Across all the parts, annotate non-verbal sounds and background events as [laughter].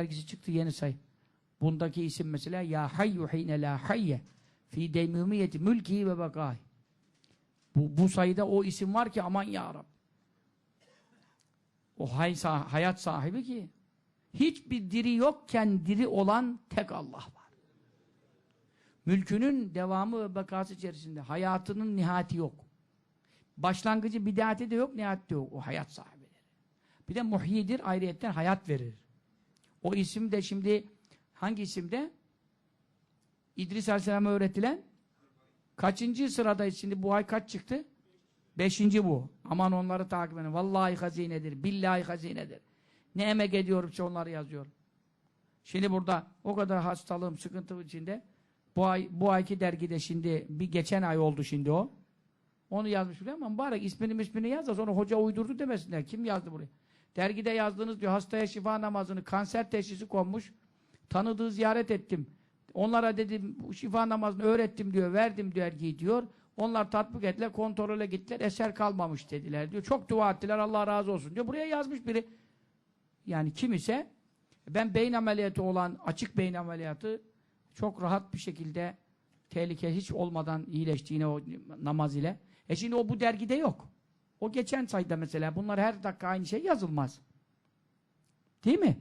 dergisi çıktı yeni sayı. Bundaki isim mesela Ya hayyu hine la hayye fi deymumiyeti mülki ve bekâhi. Bu, bu sayıda o isim var ki aman ya Rab. O hay, sah- hayat sahibi ki hiçbir diri yokken diri olan tek Allah var. Mülkünün devamı ve bekası içerisinde hayatının nihati yok. Başlangıcı bidati de yok, nihati de yok. O hayat sahibidir. Bir de muhyidir, ayrıyetten hayat verir. O isim de şimdi hangi isimde? İdris Aleyhisselam'a öğretilen kaçıncı sıradayız şimdi? Bu ay kaç çıktı? Beşinci bu. Aman onları takip edin. Vallahi hazinedir. Billahi hazinedir. Ne emek ediyorumsa onları yazıyorum. Şimdi burada o kadar hastalığım, sıkıntı içinde bu ay bu ayki dergide şimdi bir geçen ay oldu şimdi o. Onu yazmış bile ama mübarek ismini ismini yaz da sonra hoca uydurdu demesinler. Kim yazdı burayı? Dergide yazdığınız diyor hastaya şifa namazını kanser teşhisi konmuş. Tanıdığı ziyaret ettim. Onlara dedim şifa namazını öğrettim diyor. Verdim dergiyi diyor. Onlar tatbik ettiler, kontrole gittiler. Eser kalmamış dediler diyor. Çok dua ettiler. Allah razı olsun diyor. Buraya yazmış biri. Yani kim ise ben beyin ameliyatı olan açık beyin ameliyatı çok rahat bir şekilde tehlike hiç olmadan iyileştiğine o namaz ile. E şimdi o bu dergide yok. O geçen sayıda mesela bunlar her dakika aynı şey yazılmaz. Değil mi?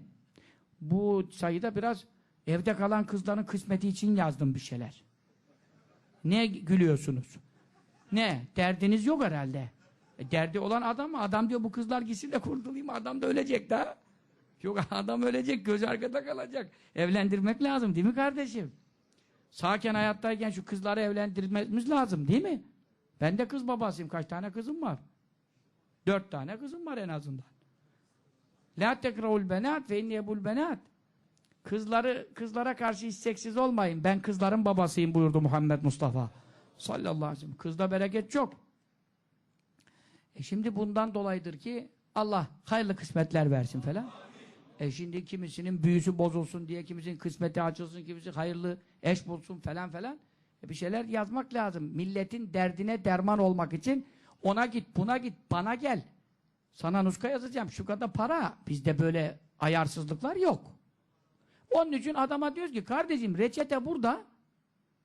Bu sayıda biraz evde kalan kızların kısmeti için yazdım bir şeyler. Ne gülüyorsunuz? Ne? Derdiniz yok herhalde. E, derdi olan adam mı? Adam diyor bu kızlar gitsin de kurtulayım. Adam da ölecek daha. Yok adam ölecek, göz arkada kalacak. Evlendirmek lazım değil mi kardeşim? Sağken hayattayken şu kızları evlendirmemiz lazım değil mi? Ben de kız babasıyım. Kaç tane kızım var? Dört tane kızım var en azından. La tekraul benat ve inniyebul benat. Kızları, kızlara karşı isteksiz olmayın. Ben kızların babasıyım buyurdu Muhammed Mustafa. Sallallahu aleyhi ve sellem. Kızda bereket çok. E şimdi bundan dolayıdır ki Allah hayırlı kısmetler versin falan. E şimdi kimisinin büyüsü bozulsun diye, kimisinin kısmeti açılsın, kimisi hayırlı eş bulsun falan falan. E bir şeyler yazmak lazım. Milletin derdine derman olmak için ona git, buna git, bana gel. Sana nuska yazacağım, şu kadar para. Bizde böyle ayarsızlıklar yok. Onun için adama diyoruz ki, kardeşim reçete burada,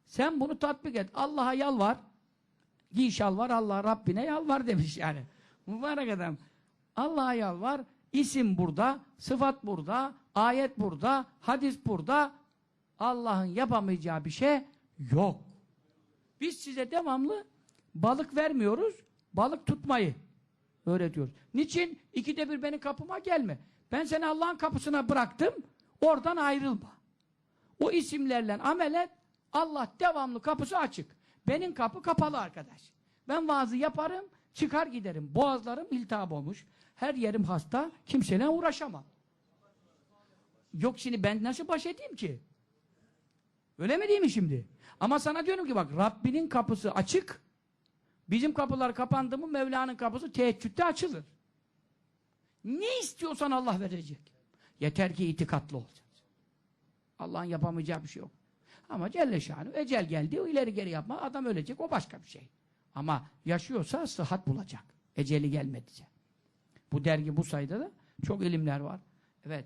sen bunu tatbik et. Allah'a yalvar. Giy şalvar, Allah Rabbine yalvar [laughs] demiş yani. Mübarek adam. Allah'a yalvar. İsim burada, sıfat burada, ayet burada, hadis burada. Allah'ın yapamayacağı bir şey yok. Biz size devamlı balık vermiyoruz, balık tutmayı öğretiyoruz. Niçin? İkide bir benim kapıma gelme. Ben seni Allah'ın kapısına bıraktım, oradan ayrılma. O isimlerle amel et, Allah devamlı kapısı açık. Benim kapı kapalı arkadaş. Ben vaazı yaparım, çıkar giderim. Boğazlarım iltihap olmuş. Her yerim hasta, kimseyle uğraşamam. Yok şimdi ben nasıl baş edeyim ki? Öyle mi değil mi şimdi? Ama sana diyorum ki bak Rabbinin kapısı açık. Bizim kapılar kapandı mı Mevla'nın kapısı teheccüde açılır. Ne istiyorsan Allah verecek. Yeter ki itikatlı olacaksın. Allah'ın yapamayacağı bir şey yok. Ama Celle Şanı ecel geldi ileri geri yapma adam ölecek o başka bir şey. Ama yaşıyorsa sıhhat bulacak. Eceli gelmedice. Bu dergi bu sayıda da çok ilimler var. Evet.